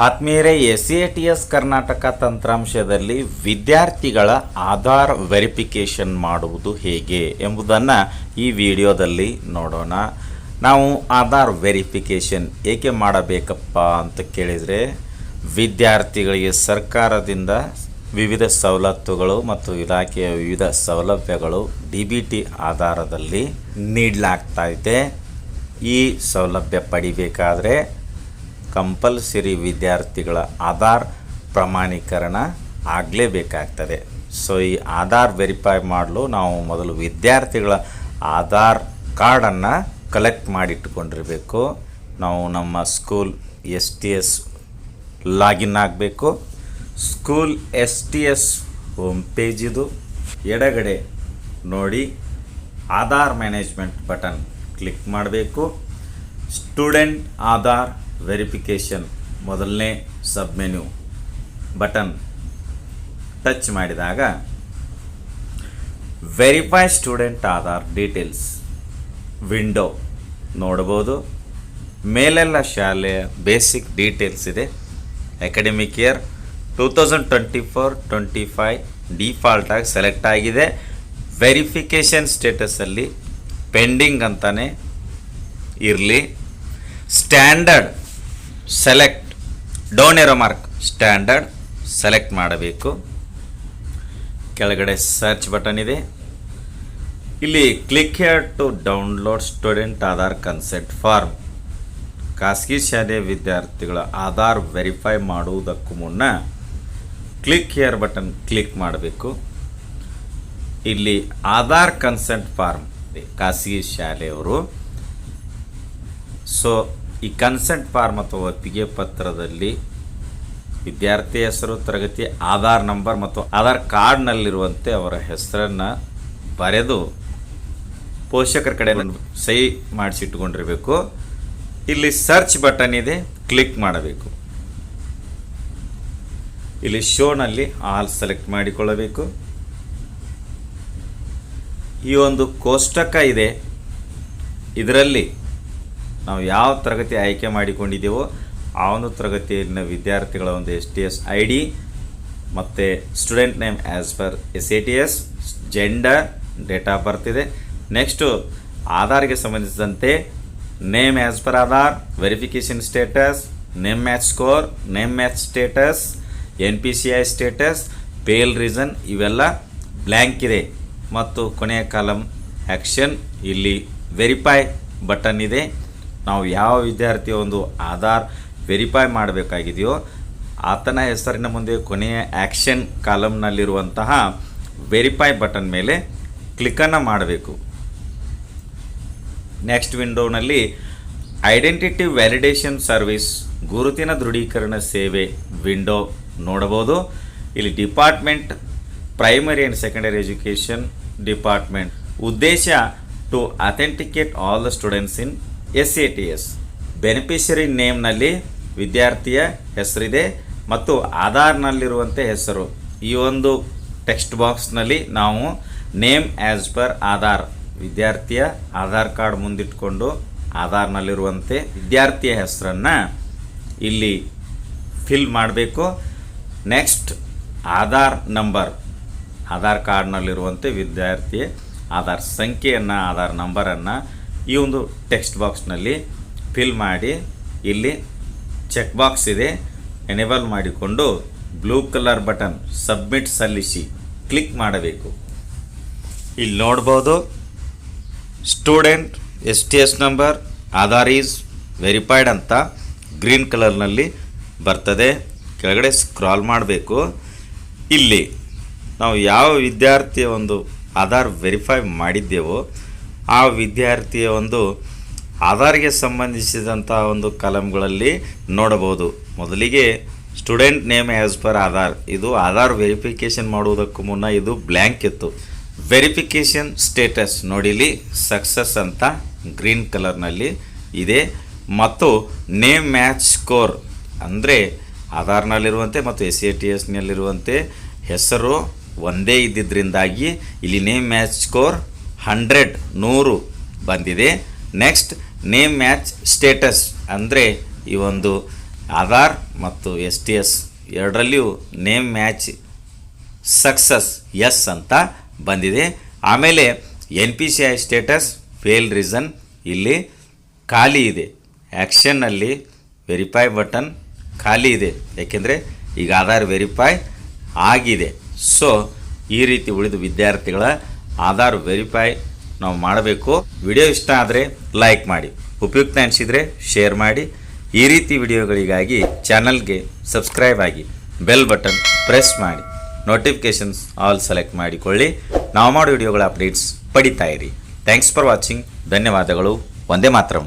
ಆತ್ಮೀಯರೇ S A T S Karnataka ತಂತ್ರಾಂಶದಲ್ಲಿ ವಿದ್ಯಾರ್ಥಿಗಳ Aadhaar verification ಮಾಡುವುದು ಹೇಗೆ ಎಂಬುದನ್ನು ಈ ವಿಡಿಯೋದಲ್ಲಿ ನೋಡೋಣ. ನಾವು ಆಧಾರ್ ವೆರಿಫಿಕೇಷನ್ ಏಕೆ ಮಾಡಬೇಕಪ್ಪ ಅಂತ ಕೇಳಿದರೆ, ವಿದ್ಯಾರ್ಥಿಗಳಿಗೆ ಸರ್ಕಾರದಿಂದ ವಿವಿಧ ಸವಲತ್ತುಗಳು ಮತ್ತು ಇಲಾಖೆಯ ವಿವಿಧ ಸೌಲಭ್ಯಗಳು ಡಿ ಬಿ ಟಿ ಆಧಾರದಲ್ಲಿ ನೀಡಲಾಗ್ತಾ ಇದೆ. ಈ ಸೌಲಭ್ಯ ಪಡಿಬೇಕಾದ್ರೆ ಕಂಪಲ್ಸರಿ ವಿದ್ಯಾರ್ಥಿಗಳ ಆಧಾರ್ ಪ್ರಮಾಣೀಕರಣ ಆಗಲೇಬೇಕಾಗ್ತದೆ. ಸೊ ಈ ಆಧಾರ್ ವೆರಿಫೈ ಮಾಡಲು ನಾವು ಮೊದಲು ವಿದ್ಯಾರ್ಥಿಗಳ ಆಧಾರ್ ಕಾರ್ಡನ್ನು ಕಲೆಕ್ಟ್ ಮಾಡಿಟ್ಟುಕೊಂಡಿರಬೇಕು ನಾವು ನಮ್ಮ school S T S login ಆಗಬೇಕು. School S T S home ಪೇಜಿದು ಎಡಗಡೆ ನೋಡಿ ಆಧಾರ್ ಮ್ಯಾನೇಜ್ಮೆಂಟ್ ಬಟನ್ ಕ್ಲಿಕ್ ಮಾಡಬೇಕು. ಸ್ಟೂಡೆಂಟ್ ಆಧಾರ್ ವೆರಿಫಿಕೇಷನ್ ಮೊದಲನೇ ಸಬ್ ಮೆನ್ಯೂ ಬಟನ್ ಟಚ್ ಮಾಡಿದಾಗ verify student Aadhaar details window ನೋಡ್ಬೋದು ಮೇಲೆಲ್ಲ ಶಾಲೆಯ ಬೇಸಿಕ್ ಡೀಟೇಲ್ಸ್ ಇದೆ. Academic year two thousand twenty four twenty five ಡಿಫಾಲ್ಟಾಗಿ select ಆಗಿದೆ ವೆರಿಫಿಕೇಷನ್ ಸ್ಟೇಟಸಲ್ಲಿ ಪೆಂಡಿಂಗ್ ಅಂತಲೇ ಇರಲಿ. Standard select down arrow mark standard select ಮಾಡಬೇಕು. ಕೆಳಗಡೆ ಸರ್ಚ್ ಬಟನ್ ಇದೆ. ಇಲ್ಲಿ click here to download student Aadhaar consent form ಖಾಸಗಿ ಶಾಲೆಯ ವಿದ್ಯಾರ್ಥಿಗಳ ಆಧಾರ್ ವೆರಿಫೈ ಮಾಡುವುದಕ್ಕೂ ಮುನ್ನ ಕ್ಲಿಕ್ ಹೇರ್ ಬಟನ್ ಕ್ಲಿಕ್ ಮಾಡಬೇಕು. ಇಲ್ಲಿ ಆಧಾರ್ ಕನ್ಸೆಂಟ್ ಫಾರ್ಮ್ ಖಾಸಗಿ ಶಾಲೆಯವರು. ಸೊ ಈ ಕನ್ಸೆಂಟ್ ಫಾರ್ಮ್ ಅಥವಾ ಒಪ್ಪಿಗೆ ಪತ್ರದಲ್ಲಿ ವಿದ್ಯಾರ್ಥಿ ಹೆಸರು, ತರಗತಿ, ಆಧಾರ್ ನಂಬರ್ ಮತ್ತು ಆಧಾರ್ ಕಾರ್ಡ್ನಲ್ಲಿರುವಂತೆ ಅವರ ಹೆಸರನ್ನು ಬರೆದು ಪೋಷಕರ ಕಡೆ ಸಹಿ ಮಾಡಿಸಿಟ್ಕೊಂಡಿರಬೇಕು ಇಲ್ಲಿ ಸರ್ಚ್ ಬಟನ್ ಇದೆ ಕ್ಲಿಕ್ ಮಾಡಬೇಕು. ಇಲ್ಲಿ ಶೋನಲ್ಲಿ ಆಲ್ ಸೆಲೆಕ್ಟ್ ಮಾಡಿಕೊಳ್ಳಬೇಕು. ಈ ಒಂದು ಕೋಷ್ಟಕ ಇದೆ. ಇದರಲ್ಲಿ ನಾವು ಯಾವ ತರಗತಿ ಆಯ್ಕೆ ಮಾಡಿಕೊಂಡಿದ್ದೇವೋ ಆ ಒಂದು ತರಗತಿಯಲ್ಲಿನ ವಿದ್ಯಾರ್ಥಿಗಳ ಒಂದು S T S I D ಮತ್ತು student name as per S A T S gender date of birth ಇದೆ. ನೆಕ್ಸ್ಟು ಆಧಾರ್ಗೆ ಸಂಬಂಧಿಸಿದಂತೆ name as per Aadhaar verification status name match score name match status N P C I status fail reason ಇವೆಲ್ಲ blank ಇದೆ. ಮತ್ತು ಕೊನೆಯ column action ಇಲ್ಲಿ verify button ಇದೆ. ನಾವು ಯಾವ ವಿದ್ಯಾರ್ಥಿಯ ಒಂದು ಆಧಾರ್ ವೆರಿಫೈ ಮಾಡಬೇಕಾಗಿದೆಯೋ ಆತನ ಹೆಸರಿನ ಮುಂದೆ ಕೊನೆಯ ಆ್ಯಕ್ಷನ್ ಕಾಲಮ್ನಲ್ಲಿರುವಂತಹ ವೆರಿಫೈ ಬಟನ್ ಮೇಲೆ ಕ್ಲಿಕ್ಕನ್ನು ಮಾಡಬೇಕು. ನೆಕ್ಸ್ಟ್ ವಿಂಡೋನಲ್ಲಿ ಐಡೆಂಟಿಟಿ ವ್ಯಾಲಿಡೇಷನ್ ಸರ್ವಿಸ್ ಗುರುತಿನ ದೃಢೀಕರಣ ಸೇವೆ ವಿಂಡೋ ನೋಡಬಹುದು. ಇಲ್ಲಿ department primary and secondary education department ಉದ್ದೇಶ to authenticate all the students in S A T S beneficiary ನೇಮ್ನಲ್ಲಿ ವಿದ್ಯಾರ್ಥಿಯ ಹೆಸರಿದೆ ಮತ್ತು ಆಧಾರ್ನಲ್ಲಿರುವಂತೆ ಹೆಸರು. ಈ ಒಂದು ಟೆಕ್ಸ್ಟ್ ಬಾಕ್ಸ್ನಲ್ಲಿ ನಾವು ನೇಮ್ ಆ್ಯಸ್ ಪರ್ ಆಧಾರ್, ವಿದ್ಯಾರ್ಥಿಯ ಆಧಾರ್ ಕಾರ್ಡ್ ಮುಂದಿಟ್ಕೊಂಡು ಆಧಾರ್ನಲ್ಲಿರುವಂತೆ ವಿದ್ಯಾರ್ಥಿಯ ಹೆಸರನ್ನು ಇಲ್ಲಿ ಫಿಲ್ ಮಾಡಬೇಕು. ನೆಕ್ಸ್ಟ್ ಆಧಾರ್ ನಂಬರ್ ಆಧಾರ್ ಕಾರ್ಡ್ನಲ್ಲಿರುವಂತೆ ವಿದ್ಯಾರ್ಥಿ ಆಧಾರ್ ಸಂಖ್ಯೆಯನ್ನು, ಆಧಾರ್ ನಂಬರನ್ನು ಈ ಒಂದು ಟೆಕ್ಸ್ಟ್ ಬಾಕ್ಸ್ನಲ್ಲಿ ಫಿಲ್ ಮಾಡಿ, ಇಲ್ಲಿ ಚೆಕ್ ಬಾಕ್ಸ್ ಇದೆ. ಎನೇಬಲ್ ಮಾಡಿಕೊಂಡು ಬ್ಲೂ ಕಲರ್ ಬಟನ್ ಸಬ್ಮಿಟ್ ಸಲ್ಲಿಸಿ ಕ್ಲಿಕ್ ಮಾಡಬೇಕು. ಇಲ್ಲಿ ನೋಡ್ಬೋದು, student, S T S number, Aadhaar is verified ಅಂತ ಗ್ರೀನ್ ಕಲರ್ನಲ್ಲಿ ಬರ್ತದೆ. ಕೆಳಗಡೆ ಸ್ಕ್ರಾಲ್ ಮಾಡಬೇಕು. ಇಲ್ಲಿ ನಾವು ಯಾವ ವಿದ್ಯಾರ್ಥಿಯ ಒಂದು ಆಧಾರ್ ವೆರಿಫೈ ಮಾಡಿದ್ದೇವೋ ಆ ವಿದ್ಯಾರ್ಥಿಯ ಒಂದು ಆಧಾರ್ಗೆ ಸಂಬಂಧಿಸಿದಂಥ ಒಂದು ಕಲಮ್ಗಳಲ್ಲಿ ನೋಡಬಹುದು. ಮೊದಲಿಗೆ student name as per Aadhaar. ಇದು ಆಧಾರ್ ವೆರಿಫಿಕೇಷನ್ ಮಾಡುವುದಕ್ಕೂ ಮುನ್ನ ಇದು ಬ್ಲ್ಯಾಂಕ್ ಇತ್ತು. ವೆರಿಫಿಕೇಷನ್ ಸ್ಟೇಟಸ್ ನೋಡಿಲಿ, ಸಕ್ಸಸ್ ಅಂತ ಗ್ರೀನ್ ಕಲರ್ನಲ್ಲಿ ಇದೆ. ಮತ್ತು ನೇಮ್ ಮ್ಯಾಚ್ ಸ್ಕೋರ್ ಅಂದರೆ ಆಧಾರ್ನಲ್ಲಿರುವಂತೆ ಮತ್ತು ಎಸ್ ಎ ಟಿ ಎಸ್ನಲ್ಲಿರುವಂತೆ ಹೆಸರು ಒಂದೇ ಇದ್ದಿದ್ದರಿಂದಾಗಿ ಇಲ್ಲಿ ನೇಮ್ ಮ್ಯಾಚ್ ಸ್ಕೋರ್ ಹಂಡ್ರೆಡ್, ನೂರು ಬಂದಿದೆ. ನೆಕ್ಸ್ಟ್ ನೇಮ್ ಮ್ಯಾಚ್ ಸ್ಟೇಟಸ್ ಅಂದರೆ ಈ ಒಂದು ಆಧಾರ್ ಮತ್ತು ಎಸ್ ಟಿ ಎಸ್ ಎರಡರಲ್ಲಿಯೂ ನೇಮ್ ಮ್ಯಾಚ್ ಸಕ್ಸಸ್ ಎಸ್ ಅಂತ ಬಂದಿದೆ. ಆಮೇಲೆ N P C I status fail reason ಇಲ್ಲಿ ಖಾಲಿ ಇದೆ. ಆ್ಯಕ್ಷನ್ನಲ್ಲಿ ವೆರಿಫೈ ಬಟನ್ ಖಾಲಿ ಇದೆ. ಏಕೆಂದರೆ ಈಗ ಆಧಾರ್ ವೆರಿಫೈ ಆಗಿದೆ. ಸೊ ಈ ರೀತಿ ಉಳಿದ ವಿದ್ಯಾರ್ಥಿಗಳ ಆಧಾರ್ ವೆರಿಫೈ ನಾವು ಮಾಡಬೇಕು. ವಿಡಿಯೋ ಇಷ್ಟ ಆದರೆ ಲೈಕ್ ಮಾಡಿ. ಉಪಯುಕ್ತ ಅನಿಸಿದರೆ ಶೇರ್ ಮಾಡಿ. ಈ ರೀತಿ ವಿಡಿಯೋಗಳಿಗಾಗಿ ಚಾನಲ್ಗೆ ಸಬ್ಸ್ಕ್ರೈಬ್ ಆಗಿ ಬೆಲ್ ಬಟನ್ ಪ್ರೆಸ್ ಮಾಡಿ. ನೋಟಿಫಿಕೇಷನ್ಸ್ ಆಲ್ ಸೆಲೆಕ್ಟ್ ಮಾಡಿಕೊಳ್ಳಿ. ನಾವು ಮಾಡೋ ವಿಡಿಯೋಗಳ ಅಪ್ಡೇಟ್ಸ್ ಪಡಿತಾ ಇರಿ. ಥ್ಯಾಂಕ್ಸ್ ಫಾರ್ ವಾಚಿಂಗ್ ಧನ್ಯವಾದಗಳು. ಒಂದೇ ಮಾತ್ರಂ.